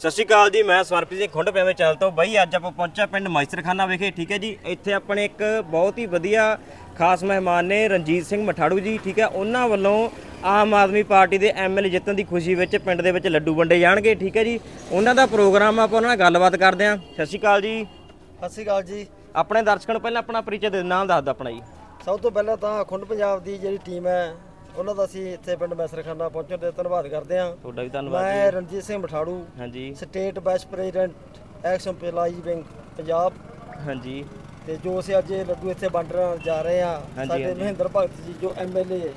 ਸਤਿ ਸ਼੍ਰੀ ਅਕਾਲ ਜੀ ਮੈਂ ਸਵਰਪ੍ਰੀਤ ਸਿੰਘ ਖੁੰਡ ਪਿਆਵੇਂ ਚੱਲ ਤੋਂ। ਬਾਈ ਅੱਜ ਆਪਾਂ ਪਹੁੰਚਿਆ ਪਿੰਡ ਮਾਈਸਰਖਾਨਾ ਵਿਖੇ ਠੀਕ ਹੈ ਜੀ? ਇੱਥੇ ਆਪਣੇ ਇੱਕ ਬਹੁਤ ਹੀ ਵਧੀਆ ਖਾਸ ਮਹਿਮਾਨ ਨੇ ਰਣਜੀਤ ਸਿੰਘ ਮਠਾੜੂ ਜੀ ਠੀਕ ਹੈ? ਉਹਨਾਂ ਵੱਲੋਂ ਆਮ ਆਦਮੀ ਪਾਰਟੀ ਦੇ ਐਮਐਲਏ ਜਿੱਤਣ ਦੀ ਖੁਸ਼ੀ ਵਿੱਚ ਪਿੰਡ ਦੇ ਵਿੱਚ ਲੱਡੂ ਵੰਡੇ ਜਾਣਗੇ ਠੀਕ ਹੈ ਜੀ? ਉਹਨਾਂ ਦਾ ਪ੍ਰੋਗਰਾਮ ਆਪਾਂ ਉਹਨਾਂ ਨਾਲ ਗੱਲਬਾਤ ਕਰਦੇ ਹਾਂ। ਸਤਿ ਸ਼੍ਰੀ ਅਕਾਲ ਜੀ। ਸਤਿ ਸ਼੍ਰੀ ਅਕਾਲ ਜੀ। ਆਪਣੇ ਦਰਸ਼ਕਾਂ ਨੂੰ ਪਹਿਲਾਂ ਆਪਣਾ ਪਰਿਚੈ ਦੇ ਨਾਮ ਦੱਸ ਦਿਓ ਆਪਣਾ ਜੀ। ਸਭ ਤੋਂ ਪਹਿਲਾਂ ਤਾਂ ਅਖੰਡ ਪੰਜਾਬ ਦੀ ਜਿਹੜੀ ਟੀਮ ਹੈ ਉਹਨਾਂ ਦਾ ਅਸੀਂ ਇੱਥੇ ਪਿੰਡ ਮੈਸਰਖਾਨਾ ਪਹੁੰਚਣ ਤੇ ਧੰਨਵਾਦ ਕਰਦੇ ਹਾਂ। ਤੁਹਾਡਾ ਵੀ ਧੰਨਵਾਦ ਮੈਂ ਰਣਜੀਤ ਸਿੰਘ ਮਠਾੜੂ ਹਾਂਜੀ। State vice president ex employee bank Punjab. ਹਾਂਜੀ। ਤੇ ਜੋ ਅਸੀਂ ਅੱਜ ਇਹ ਲੱਡੂ ਇੱਥੇ ਵੰਡਣ ਜਾ ਰਹੇ ਹਾਂ ਸਾਡੇ। ਮਹਿੰਦਰ ਭਗਤ ਜੀ ਜੋ ਐਮਐਲਏ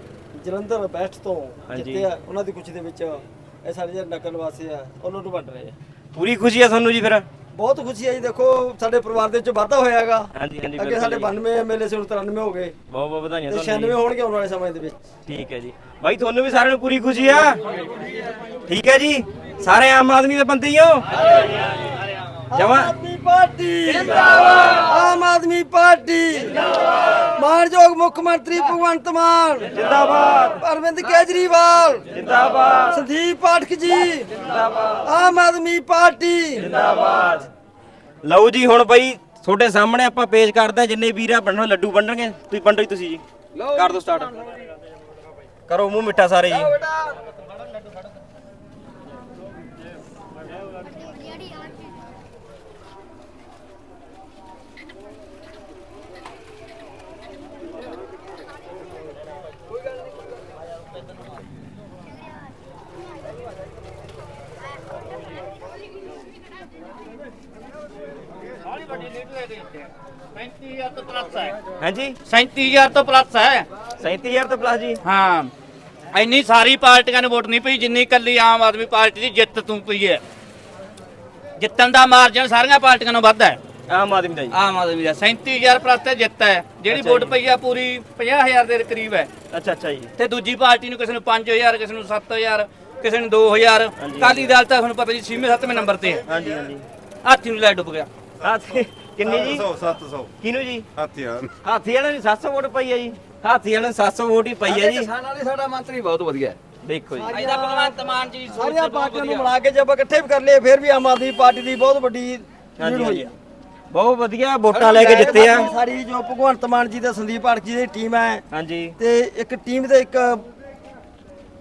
ਜਲੰਧਰ ਵੈਸਟ ਤੋਂ। ਜਿੱਤੇ ਆ ਉਹਨਾਂ ਦੀ ਖੁਸ਼ੀ ਦੇ ਵਿੱਚ ਇਹ ਸਾਡੇ ਜਿਹੜੇ ਨਕਲ ਵਾਸੀ ਆ ਉਹਨਾਂ ਨੂੰ ਵੰਡ ਰਹੇ ਆ। ਪੂਰੀ ਖੁਸ਼ੀ ਹੈ ਤੁਹਾਨੂੰ ਜੀ ਫਿਰ? ਬਹੁਤ ਖੁਸ਼ੀ ਹੈ ਜੀ ਦੇਖੋ ਸਾਡੇ ਪਰਿਵਾਰ ਦੇ ਵਿੱਚ ਵਾਧਾ ਹੋਇਆਗਾ। ਹਾਂਜੀ ਹਾਂਜੀ ਅੱਗੇ ਸਾਡੇ 92 ਐਮਐਲਏ ਸੀ ਹੁਣ 93 ਹੋ ਗਏ। ਬਹੁਤ ਬਹੁਤ ਵਧਾਈਆਂ ਤੇ ਤੁਹਾਨੂੰ 96 ਹੋਣਗੇ ਆਉਣ ਵਾਲੇ ਸਮੇਂ ਦੇ ਵਿੱਚ। ਠੀਕ ਹੈ ਜੀ। ਬਾਈ ਤੁਹਾਨੂੰ ਵੀ ਸਾਰਿਆਂ ਨੂੰ ਪੂਰੀ ਖੁਸ਼ੀ ਆ। ਠੀਕ ਹੈ ਜੀ। ਸਾਰੇ ਆਮ ਆਦਮੀ ਦੇ ਬੰਦੇ ਹੀ ਹੋ। ਜਮਾ ਆਮ ਆਦਮੀ ਪਾਰਟੀ। ਜਿੰਦਾਬਾਦ। ਆਮ ਆਦਮੀ ਪਾਰਟੀ। ਜਿੰਦਾਬਾਦ ਮਾਨਯੋਗ ਮੁੱਖ ਮੰਤਰੀ ਭਗਵੰਤ ਮਾਨ। ਜਿੰਦਾਬਾਦ। ਅਰਵਿੰਦ ਕੇਜਰੀਵਾਲ। ਜਿੰਦਾਬਾਦ। ਸੰਦੀਪ ਪਾਠਕ ਜੀ। ਜਿੰਦਾਬਾਦ। ਆਮ ਆਦਮੀ ਪਾਰਟੀ। ਜਿੰਦਾਬਾਦ। ਲਓ ਜੀ ਹੁਣ ਬਾਈ ਤੁਹਾਡੇ ਸਾਹਮਣੇ ਆਪਾਂ ਪੇਸ਼ ਕਰਦੇ ਹਾਂ ਜਿੰਨੇ ਵੀਰ ਬਣਨ ਲੱਡੂ ਵੰਡਣਗੇ। ਤੁਸੀਂ ਵੰਡੋ ਜੀ ਤੁਸੀਂ ਜੀ। ਕਰ ਦਿਓ ਸਟਾਰਟ ਕਰੋ ਮੂੰਹ ਮਿੱਠਾ ਸਾਰੇ ਜੀ। ਹਾਂਜੀ? 37000 ਤੋਂ ਪਲੱਸ ਹੈ। 37000 ਤੋਂ ਪਲੱਸ ਜੀ। ਹਾਂ। ਇੰਨੀ ਸਾਰੀ ਪਾਰਟੀਆਂ ਨੂੰ ਵੋਟ ਨਹੀਂ ਪਈ ਜਿੰਨੀ ਕੱਲੀ ਆਮ ਆਦਮੀ ਪਾਰਟੀ ਦੀ ਜਿੱਤ ਤੂੰ ਪਈ ਹੈ। ਜਿੱਤਣ ਦਾ ਮਾਰਜਨ ਸਾਰੀਆਂ ਪਾਰਟੀਆਂ ਨੂੰ ਵੱਧ ਹੈ। ਆਮ ਆਦਮੀ ਦਾ ਜੀ। ਆਮ ਆਦਮੀ ਦਾ। 37000 ਪਲੱਸ ਤੇ ਜਿੱਤ ਹੈ। ਜਿਹੜੀ ਵੋਟ। ਪਈ ਆ ਪੂਰੀ 50000 ਦੇ ਕਰੀਬ ਹੈ। ਅੱਛਾ ਅੱਛਾ ਜੀ। ਤੇ ਦੂਜੀ ਪਾਰਟੀ ਨੂੰ ਕਿਸੇ ਨੂੰ 5000 ਕਿਸੇ ਨੂੰ 7000 ਕਿਸੇ ਨੂੰ 2000 ਹਾਂਜੀ। ਕਾਲੀ ਦਲ ਤਾਂ ਤੁਹਾਨੂੰ ਪਤਾ ਜੀ 6ਵੇਂ 7ਵੇਂ ਨੰਬਰ ਤੇ ਹੈ। ਹਾਂਜੀ ਹਾਂਜੀ। ਹਾਥੀ ਨੂੰ ਲੈ ਡੁੱਬ ਗਿਆ। ਹਾਥੀ ਕਿੰਨੀ ਜੀ? 700 700 ਕਿਹਨੂੰ ਜੀ? ਹਥਿਆਰ ਹਾਥੀ ਵਾਲੇ ਨੂੰ 700 ਵੋਟ ਪਈ ਹੈ ਜੀ। ਹਾਥੀ ਵਾਲੇ ਨੂੰ 700 ਵੋਟ ਹੀ ਪਈ ਹੈ ਜੀ। ਕਿਸਾਨ ਵਾਲੇ ਸਾਡਾ ਮੰਤਰੀ ਬਹੁਤ ਵਧੀਆ ਦੇਖੋ ਜੀ। ਇਹਦਾ ਭਗਵੰਤ ਮਾਨ ਜੀ ਸਾਰੀਆਂ ਪਾਰਟੀਆਂ ਨੂੰ। ਮਿਲਾ ਕੇ ਜੇ ਆਪਾਂ ਇਕੱਠੇ ਵੀ ਕਰ ਲਈਏ ਫਿਰ ਵੀ ਆਮ ਆਦਮੀ ਪਾਰਟੀ ਦੀ ਬਹੁਤ ਵੱਡੀ ਹਾਂਜੀ, ਹੋਈ ਆ। ਬਹੁਤ ਵਧੀਆ ਵੋਟਾਂ ਲੈ ਕੇ ਜਿੱਤੇ ਆ। ਸਾਰੀ ਜੋ ਭਗਵੰਤ ਮਾਨ ਜੀ ਤੇ ਸੰਦੀਪ ਜੀ ਦੀ ਟੀਮ ਹੈ। ਹਾਂਜੀ। ਤੇ ਇੱਕ ਟੀਮ ਦੇ ਇੱਕ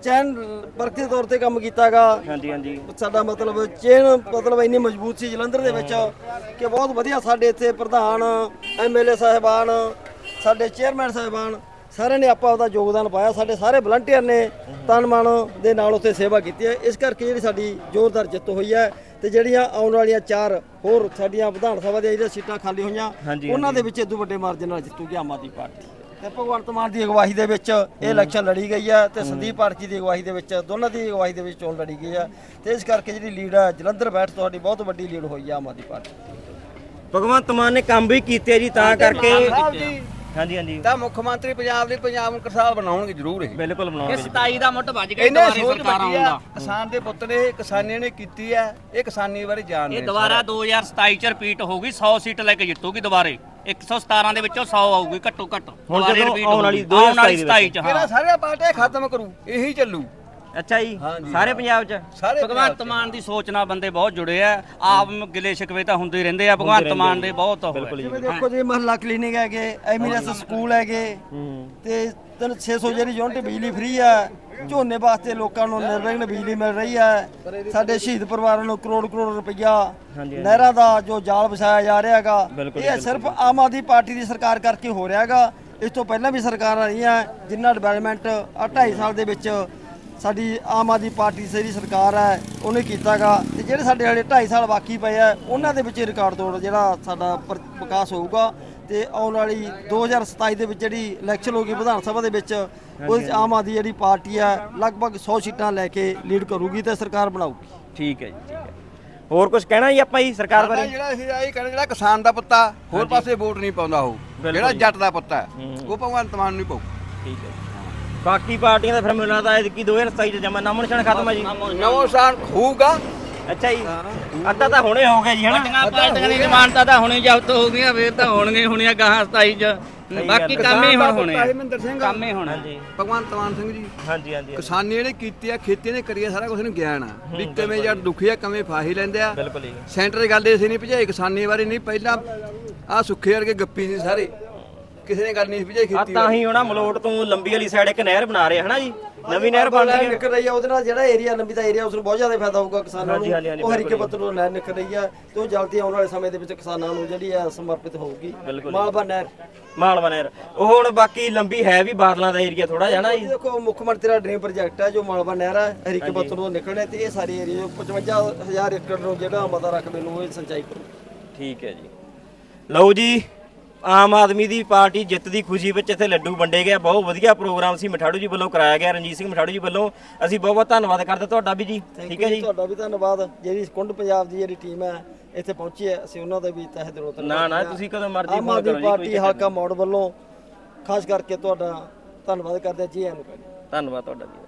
ਚੈਨ ਵਰਕ ਦੇ ਤੌਰ ਤੇ ਕੰਮ ਕੀਤਾਗਾ। ਹਾਂਜੀ ਹਾਂਜੀ। ਸਾਡਾ ਮਤਲਬ ਚੇਨ ਮਤਲਬ ਇੰਨੀ ਮਜ਼ਬੂਤ ਸੀ ਜਲੰਧਰ ਦੇ ਵਿੱਚ ਕਿ ਬਹੁਤ ਵਧੀਆ ਸਾਡੇ ਇੱਥੇ ਪ੍ਰਧਾਨ ਐਮਐਲਏ ਸਾਹਿਬਾਨ ਸਾਡੇ ਚੇਅਰਮੈਨ ਸਾਹਿਬਾਨ ਸਾਰਿਆਂ ਨੇ ਆਪਾਂ ਉਹਦਾ ਯੋਗਦਾਨ ਪਾਇਆ। ਸਾਡੇ ਸਾਰੇ ਵਲੰਟੀਅਰ ਨੇ ਤਨ ਮਨ ਦੇ ਨਾਲ ਉੱਥੇ ਸੇਵਾ ਕੀਤੀ ਹੈ। ਇਸ ਕਰਕੇ ਜਿਹੜੀ ਸਾਡੀ ਜ਼ੋਰਦਾਰ ਜਿੱਤ ਹੋਈ ਹੈ ਤੇ ਜਿਹੜੀਆਂ ਆਉਣ ਵਾਲੀਆਂ ਚਾਰ ਹੋਰ ਸਾਡੀਆਂ ਵਿਧਾਨ ਸਭਾ ਦੀਆਂ ਜਿਹੜੀਆਂ ਸੀਟਾਂ ਖਾਲੀ ਹੋਈਆਂ ਉਹਨਾਂ ਦੇ ਵਿੱਚ ਇਦੋਂ ਵੱਡੇ ਮਾਰਜਨ ਨਾਲ ਜਿੱਤੂਗੀ ਆਮ ਆਦਮੀ ਪਾਰਟੀ। ਤੇ ਭਗਵੰਤ ਮਾਨ ਦੀ ਅਗਵਾਈ ਦੇ ਵਿੱਚ ਇਹ ਇਲੈਕਸ਼ਨ ਲੜੀ ਗਈ ਹੈ ਤੇ ਸੰਦੀਪ ਪਾਰਟੀ ਦੀ ਅਗਵਾਈ ਦੇ ਵਿੱਚ ਦੋਨਾਂ ਦੀ ਅਗਵਾਈ ਦੇ ਵਿੱਚ ਚੋਣ ਲੜੀ ਗਈ ਹੈ ਤੇ ਇਸ ਕਰਕੇ ਜਿਹੜੀ ਲੀਡ ਹੈ ਜਲੰਧਰ ਬੈਠ ਤੁਹਾਡੀ ਬਹੁਤ ਵੱਡੀ ਲੀਡ ਹੋਈ ਹੈ ਆਮ ਆਦਮੀ ਪਾਰਟੀ ਭਗਵੰਤ ਮਾਨ ਨੇ ਕੰਮ ਵੀ ਕੀਤੇ ਜੀ ਤਾਂ ਕਰਕੇ ਹਾਂਜੀ ਹਾਂਜੀ। ਤਾਂ ਮੁੱਖ ਮੰਤਰੀ ਪੰਜਾਬ ਦੇ ਪੰਜਾਬ ਨੂੰ ਕਿਸਾਨ ਬਣਾਉਣਗੇ ਜ਼ਰੂਰ ਇਹ। ਬਿਲਕੁਲ ਬਣਾਉਣਗੇ ਜੀ। 27 ਦਾ ਮੁੱਢ ਵੱਜ ਗਿਆ ਇਹਨੇ ਦੁਬਾਰੇ ਸੋਚ ਸਰਕਾਰ ਆਉਂਦਾ ਆ ਕਿਸਾਨ ਦੇ ਪੁੱਤ ਨੇ ਕਿਸਾਨੀ ਨੇ ਕੀਤੀ ਹੈ ਇਹ ਕਿਸਾਨੀ ਬਾਰੇ ਜਾਣਦੇ ਇਹ ਦੁਬਾਰਾ 2027 ਚ ਰਿਪੀਟ ਹੋਊਗੀ 100 ਸੀਟ ਲੈ ਕੇ ਜਿੱਤੂਗੀ ਦੁਬਾਰੇ। 117 ਦੇ ਵਿੱਚੋਂ 100 ਆਊਗੀ ਘੱਟੋ ਘੱਟ। ਹੁਣ ਦੁਬਾਰੇ ਜਦੋਂ repeat ਆਉਣ ਵਾਲੀ ਹੋਊਗੀ। ਆਉਣ ਵਾਲੀ 2027 27 ਚ ਕਿਹੜਾ ਹਾਂ ਸਾਰੀਆਂ ਪਾਰਟੀਆਂ ਖਤਮ ਕਰੂ ਇਹੀ ਚੱਲੂ। ਅੱਛਾ ਜੀ ਹਾਂਜੀ। ਸਾਰੇ ਪੰਜਾਬ 'ਚ? ਸਾਰੇ ਭਗਵੰਤ ਮਾਨ ਦੀ ਸੋਚ ਨਾਲ ਬੰਦੇ ਬਹੁਤ ਜੁੜੇ ਆ। ਆਪ ਗਿਲੇ ਸ਼ਿਕਵੇ ਤਾਂ ਹੁੰਦੇ ਹੀ ਰਹਿੰਦੇ ਆ ਭਗਵੰਤ ਮਾਨ ਦੇ ਬਹੁਤ ਉਹ ਬਿਲਕੁਲ ਹੈ ਜੀ ਜਿਵੇਂ ਦੇਖੋ ਜੀ ਮਹੱਲਾ ਕਲੀਨਿਕ ਹੈਗੇ ਸਕੂਲ ਹੈਗੇ ਹੂੰ। ਤੇ ਤਿੰਨ 600 ਜਿਹੜੀ ਯੂਨਿਟ ਬਿਜਲੀ ਫ੍ਰੀ ਹੈ ਝੋਨੇ ਵਾਸਤੇ ਲੋਕਾਂ ਨੂੰ ਨਿਰਵਿਘਨ ਬਿਜਲੀ ਮਿਲ ਰਹੀ ਹੈ। ਸਾਡੇ ਸ਼ਹੀਦ ਪਰਿਵਾਰਾਂ ਨੂੰ ਕਰੋੜ ਕਰੋੜ ਰੁਪਈਆ। ਨਹਿਰਾਂ ਦਾ ਜੋ ਜਾਲ ਵਿਛਾਇਆ ਜਾ ਰਿਹਾ ਹੈਗਾ ਇਹ ਸਿਰਫ ਆਮ ਆਦਮੀ ਪਾਰਟੀ ਦੀ ਸਰਕਾਰ ਕਰਕੇ ਹੋ ਰਿਹਾ ਹੈਗਾ। ਇਸ ਤੋਂ ਪਹਿਲਾਂ ਵੀ ਸਰਕਾਰਾਂ ਰਹੀਆਂ ਜਿਨ੍ਹਾਂ ਡਿਵੈਲਪਮੈਂਟ ਆ 2.5 ਸਾਲ ਦੇ ਵਿੱਚ ਸਾਡੀ ਆਮ ਆਦਮੀ ਪਾਰਟੀ ਜਿਹੜੀ ਸਰਕਾਰ ਹੈ ਉਹਨੇ ਕੀਤਾਗਾ ਤੇ ਜਿਹੜੇ ਸਾਡੇ ਹਲੇ 2.5 ਸਾਲ ਬਾਕੀ ਪਏ ਆ ਉਹਨਾਂ ਦੇ ਵਿੱਚ ਰਿਕਾਰਡ ਤੋੜ ਜਿਹੜਾ ਸਾਡਾ ਵਿਕਾਸ ਹੋਊਗਾ। ਤੇ ਆਉਣ ਵਾਲੀ 2027 ਦੇ ਵਿੱਚ ਜਿਹੜੀ ਇਲੈਕਸ਼ਨ ਹੋਗੀ ਵਿਧਾਨ ਸਭਾ ਦੇ ਵਿੱਚ 'ਚ ਆਮ ਆਦਮੀ ਜਿਹੜੀ ਪਾਰਟੀ ਹੈ ਲਗਭਗ 100 ਸੀਟਾਂ ਲੈ ਕੇ ਲੀਡ ਕਰੂਗੀ ਤੇ ਸਰਕਾਰ ਬਣਾਊਗੀ। ਠੀਕ ਹੈ ਜੀ ਠੀਕ ਹੈ। ਹੋਰ ਕੁਝ ਕਹਿਣਾ ਜੀ ਆਪਾਂ ਜੀ ਸਰਕਾਰ ਸਾਡਾ ਬਾਰੇ? ਜਿਹੜਾ ਅਸੀਂ ਇਹ ਕਹਿੰਦੇ ਜਿਹੜਾ ਕਿਸਾਨ ਦਾ ਪੁੱਤਾ ਹੋਰ ਪਾਸੇ ਵੋਟ ਨਹੀਂ ਪਾਉਂਦਾ ਉਹ। ਬਿਲਕੁਲ ਜਿਹੜਾ ਜੀ। ਜੱਟ ਦਾ ਪੁੱਤਾ ਹੈ, ਹੂੰ। ਉਹ ਭਗਵੰਤ ਮਾਨ ਨੂੰ ਨਹੀਂ ਪਾਉ ਠੀਕ ਹੈ ਬਾਕੀ ਪਾਰਟੀਆਂ ਦਾ ਫਿਰ ਮੈਨੂੰ ਲੱਗਦਾ ਹੈ ਕਿ 2027 ਚ ਜਮਾ ਨਾਮ ਨਿਸ਼ਾਨ ਖਤਮ ਹੈ ਜੀ। ਨਵਾਂ ਸਾਲ ਹੋਊਗਾ ਅੱਛਾ ਜੀ। ਅੱਧਾ ਤਾਂ ਹੁਣੇ ਹੋ ਗਿਆ ਜੀ ਹਨਾ? ਵੱਡੀਆਂ ਪਾਰਟੀਆਂ ਦੀ ਜ਼ਮਾਨਤਾਂ ਤਾਂ ਹੁਣੇ ਜ਼ਬਤ ਹੋ ਗਈਆਂ ਫੇਰ ਤਾਂ ਹੋਣਗੇ ਹੁਣੀਆਂ ਗਾਹਾਂ 27 ਚ। ਬਾਕੀ ਕੰਮ ਹੀ ਹੁਣ ਹੋਣੇ ਆ। ਹਰਮਿੰਦਰ ਸਿੰਘ। ਕੰਮ ਹੀ ਹੋਣਾ ਹਾਂਜੀ। ਭਗਵੰਤ ਮਾਨ ਸਿੰਘ ਜੀ ਹਾਂਜੀ ਹਾਂਜੀ ਕਿਸਾਨੀ ਇਹਨੇ ਕੀਤੀ ਆ ਖੇਤੀ ਨੇ ਕਰੀ ਆ ਸਾਰਾ ਕੁਝ ਨੂੰ ਗਿਆਨ ਆ। ਵੀ ਕਿਵੇਂ ਜਦ ਦੁਖੀ ਆ ਕਿਵੇਂ ਫਾਹੀ ਲੈਂਦੇ ਆ। ਬਿਲਕੁਲ ਜੀ। ਸੈਂਟਰ ਦੀ ਗੱਲ ਇਹ ਸੀ ਨਹੀਂ ਭਜਾਈ ਕਿਸਾਨੀ ਬਾਰੇ ਨਹੀਂ ਪਹਿਲਾਂ ਆ ਸੁੱਖੇ ਵਰਗੇ ਗੱਪੀ ਸੀ ਸਾਰੇ। ਕਿਸੇ ਨੇ ਗੱਲ ਨਹੀਂ ਸੀ ਭਜਾਈ ਆ ਖੇਤੀ ਤਾਂ ਹੀ ਹੋਣਾ ਮਲੋਟ ਤੋਂ ਲੰਬੀ ਵਾਲੀ ਸਾਈਡ ਇੱਕ ਨਹਿਰ ਬਣਾ ਰਹੇ ਹਨਾ ਜੀ? ਨਵੀਂ ਨਹਿਰ ਬਣ ਰਹੀ ਹੈ। ਨਿਕਲ ਰਹੀ ਆ ਉਹਦੇ ਨਾਲ ਜਿਹੜਾ ਏਰੀਆ ਲੰਬੀ ਦਾ ਏਰੀਆ ਉਸ ਨੂੰ ਬਹੁਤ ਜ਼ਿਆਦਾ ਫਾਇਦਾ ਹੋਊਗਾ ਕਿਸਾਨਾਂ ਨੂੰ। ਉਹ ਹਰੀਕੇ ਪੱਤਰ ਨੂੰ ਨਹਿਰ ਨਿਕਲ ਰਹੀ ਆ ਤੇ ਉਹ ਜਲਦੀ ਆਉਣ ਵਾਲੇ ਸਮੇਂ ਦੇ ਵਿੱਚ ਕਿਸਾਨਾਂ ਨੂੰ ਜਿਹੜੀ ਆ ਸਮਰਪਿਤ ਹੋਊਗੀ। ਮਾਲਵਾ ਨਹਿਰ। ਮਾਲਵਾ ਨਹਿਰ। ਉਹ ਹੁਣ ਬਾਕੀ ਲੰਬੀ ਹੈ ਵੀ ਬਾਦਲਾਂ ਦਾ ਏਰੀਆ ਥੋੜਾ ਜਾਣਾ ਜੀ। ਇਹ ਦੇਖੋ ਮੁੱਖ ਮੰਤਰੀ ਦਾ ਡ੍ਰੀਮ ਪ੍ਰੋਜੈਕਟ ਹੈ ਜੋ ਮਾਲਵਾ ਨਹਿਰ ਹੈ ਹਰੀਕੇ ਪੱਤਰ ਤੋਂ ਨਿਕਲਣੇ ਤੇ ਇਹ ਸਾਰੇ ਏਰੀਆ 55000 ਏਕੜ ਨੂੰ ਜਿਹੜਾ ਮਤਾ ਰਕਬੇ ਨੂੰ ਇਹ ਸਿੰਚਾਈ ਕਰੂ ਠੀਕ ਹੈ ਜੀ। ਲਓ ਜੀ ਆਮ ਆਦਮੀ ਦੀ ਪਾਰਟੀ ਜਿੱਤ ਦੀ ਖੁਸ਼ੀ ਵਿੱਚ ਇੱਥੇ ਲੱਡੂ ਵੰਡੇ ਗਏ ਬਹੁਤ ਵਧੀਆ ਪ੍ਰੋਗਰਾਮ ਸੀ ਮਠਾੜੂ ਜੀ ਵੱਲੋਂ ਕਰਾਇਆ ਗਿਆ। ਰਣਜੀਤ ਸਿੰਘ ਮਠਾੜੂ ਜੀ ਵੱਲੋਂ ਅਸੀਂ ਬਹੁਤ ਬਹੁਤ ਧੰਨਵਾਦ ਕਰਦੇ ਤੁਹਾਡਾ ਵੀ ਜੀ। ਠੀਕ ਹੈ ਜੀ ਤੁਹਾਡਾ ਵੀ ਧੰਨਵਾਦ। ਜਿਹੜੀ ਕੁੰਡ ਪੰਜਾਬ ਦੀ ਜਿਹੜੀ ਟੀਮ ਹੈ ਇੱਥੇ ਪਹੁੰਚੀ ਹੈ ਅਸੀਂ ਉਹਨਾਂ ਦਾ ਵੀ ਤਹਿ ਦਿਲੋਂ ਧੰਨਵਾਦ ਨਾ ਨਾ। ਤੁਸੀਂ ਕਦੋਂ ਮਰਜ਼ੀ ਆਮ ਫੋਨ ਆਦਮੀ ਕਰੋ ਜੀ ਪਾਰਟੀ ਹਲਕਾ ਮੋੜ ਵੱਲੋਂ ਖਾਸ ਕਰਕੇ ਤੁਹਾਡਾ ਧੰਨਵਾਦ ਕਰਦੇ ਜੀ ਧੰਨਵਾਦ ਤੁਹਾਡਾ ਜੀ।